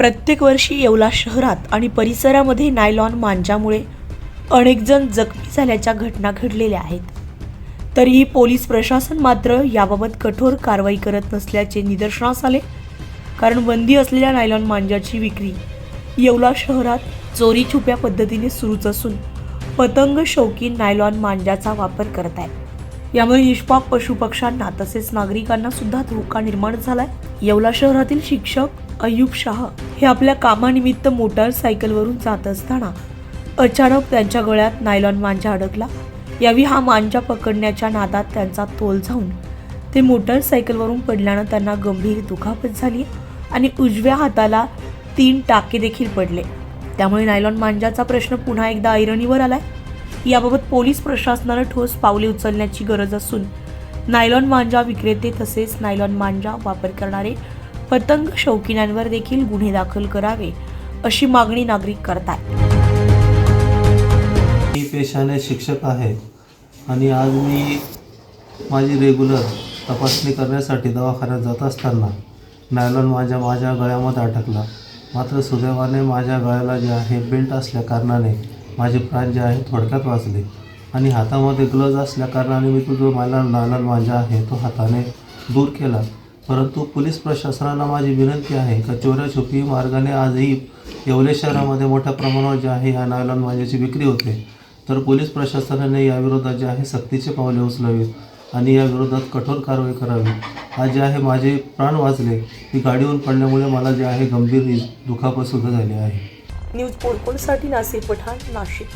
प्रत्येक वर्षी येवला शहरात आणि परिसरामध्ये नायलॉन मांजामुळे अनेकजण जखमी झाल्याच्या घटना घडलेल्या आहेत. तरीही पोलीस प्रशासन मात्र याबाबत कठोर कारवाई करत नसल्याचे निदर्शनास आले. कारण बंदी असलेल्या नायलॉन मांजाची विक्री येवला शहरात चोरी छुप्या पद्धतीने सुरूच असून पतंग शौकीन नायलॉन मांजाचा वापर करत आहेत. यामुळे निष्पाप पशुपक्ष्यांना तसेच नागरिकांना सुद्धा धोका निर्माण झालाय. येवला शहरातील शिक्षक अय्यूब शाह हे आपल्या कामानिमित्त मोटारसायकलवरून जात असताना अचानक त्यांच्या गळ्यात नायलॉन मांजा अडकला. यावी हा मांजा पकडण्याच्या नादात त्यांचा तोल जाऊन ते मोटारसायकलवरून पडल्यानं त्यांना गंभीर दुखापत झाली आणि उजव्या हाताला तीन टाके देखील पडले. त्यामुळे नायलॉन मांजाचा प्रश्न पुन्हा एकदा ऐरणीवर आलाय. याबाबत पोलीस प्रशासनानं ठोस पावले उचलण्याची गरज असून नायलॉन मांजा विक्रेते तसेच नायलॉन मांजा वापर करणारे पतंग शौकीनांवर देखील गुन्हे दाखल करावे अशी मागणी नागरिक करतात. मी पेशाने शिक्षक आहे आणि आज मी माझी रेग्युलर तपासणी करण्यासाठी दवाखान्यात जात असताना नायलॉन माझ्या माझ्या गळ्यामध्ये अटकला मात्र सुदैवाने माझ्या गळ्याला जे आहे बेल्ट असल्या कारणाने माझे प्राण जे आहे थोडक्यात वाचले. आणि हातामध्ये ग्लव्ज असल्या कारणाने मी तो जो मला नायलॉन माझा आहे तो हाताने दूर केला. परंतु पोलीस प्रशासनाला माझी विनंती आहे का चोऱ्याछुपी मार्गाने आजही येवले शहरामध्ये मोठ्या प्रमाणावर जे आहे या नायलॉन माझ्याची विक्री होते. तर पोलीस प्रशासनाने याविरोधात जे आहे सक्तीचे पावले उचलावीत आणि या विरोधात कठोर कारवाई करावी. आज जे आहे माझे प्राण वाचले. ती गाडीवरून पडल्यामुळे मला जे आहे गंभीर दुखापत सुद्धा झाली आहे. न्यूज पोरकोडसाठी नासिर पठाण नाशिक.